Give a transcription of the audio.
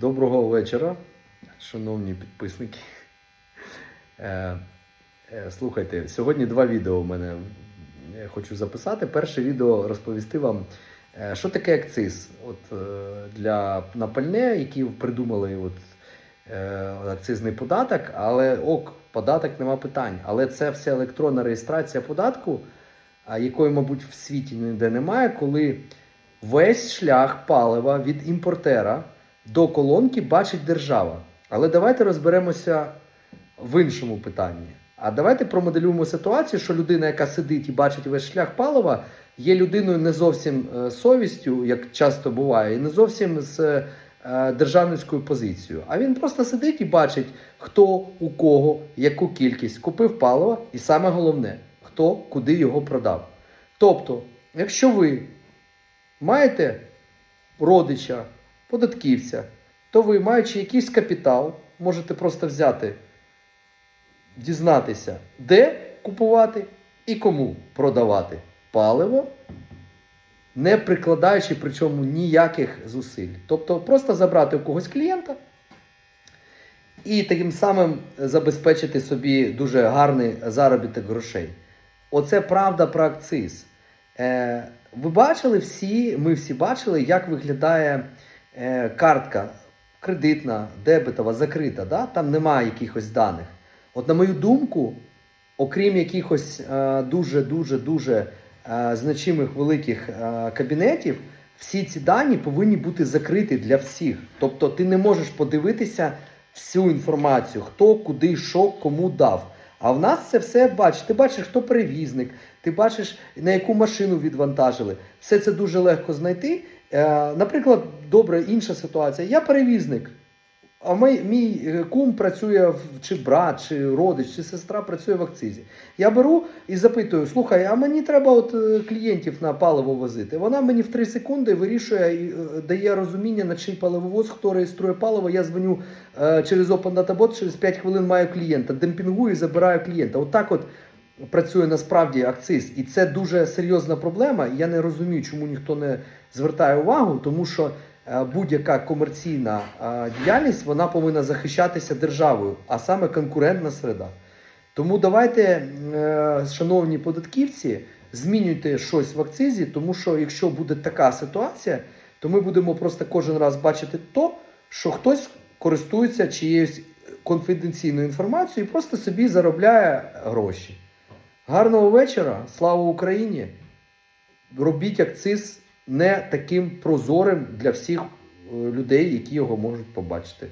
Доброго вечора, шановні підписники. Е, е, Слухайте, сьогодні два відео у мене хочу записати. Перше відео розповісти вам, е, що таке акциз. От, е, для на пальне, які придумали от, е, акцизний податок, але ок, податок нема питань. Але це все електронна реєстрація податку, якої, мабуть, в світі ніде немає, коли весь шлях палива від імпортера до колонки бачить держава. Але давайте розберемося в іншому питанні. А давайте промоделюємо ситуацію, що людина, яка сидить і бачить весь шлях палива, є людиною не зовсім е, совістю, як часто буває, і не зовсім з е, державницькою позицією. А він просто сидить і бачить, хто у кого яку кількість купив палива, і саме головне, хто куди його продав. Тобто, якщо ви маєте родича, податківця, то ви, маючи якийсь капітал, можете просто взяти, дізнатися, де купувати і кому продавати паливо, не прикладаючи при цьому ніяких зусиль. Тобто просто забрати у когось клієнта і таким самим забезпечити собі дуже гарний заробіток грошей. Оце правда про акциз. Е, ви бачили всі, ми всі бачили, як виглядає е, картка кредитна, дебетова, закрита. Да? Там немає якихось даних. От, на мою думку, окрім якихось дуже-дуже дуже е, значимих великих е, кабінетів, всі ці дані повинні бути закриті для всіх. Тобто ти не можеш подивитися всю інформацію, хто куди, що, кому дав. А в нас це все бачиш. Ти бачиш, хто перевізник, ти бачиш, на яку машину відвантажили. Все це дуже легко знайти. Е, наприклад, добре, інша ситуація. Я перевізник. А мій, мій е, кум працює чи брат, чи родич, чи сестра працює в акцизі. Я беру і запитую: слухай, а мені треба от е, клієнтів на паливо возити. Вона мені в 3 секунди вирішує і дає розуміння, на чий паливовоз, хто реєструє паливо. Я дзвоню через Open через 5 хвилин маю клієнта, демпінгую і забираю клієнта. Отак от. Працює насправді акциз, і це дуже серйозна проблема. Я не розумію, чому ніхто не звертає увагу, тому що е, будь-яка комерційна е, діяльність вона повинна захищатися державою, а саме конкурентна середа. Тому давайте, е, шановні податківці, змінюйте щось в акцизі, тому що якщо буде така ситуація, то ми будемо просто кожен раз бачити то, що хтось користується чиєюсь конфіденційною інформацією і просто собі заробляє гроші. Гарного вечора, слава Україні! Робіть акциз не таким прозорим для всіх е, людей, які його можуть побачити.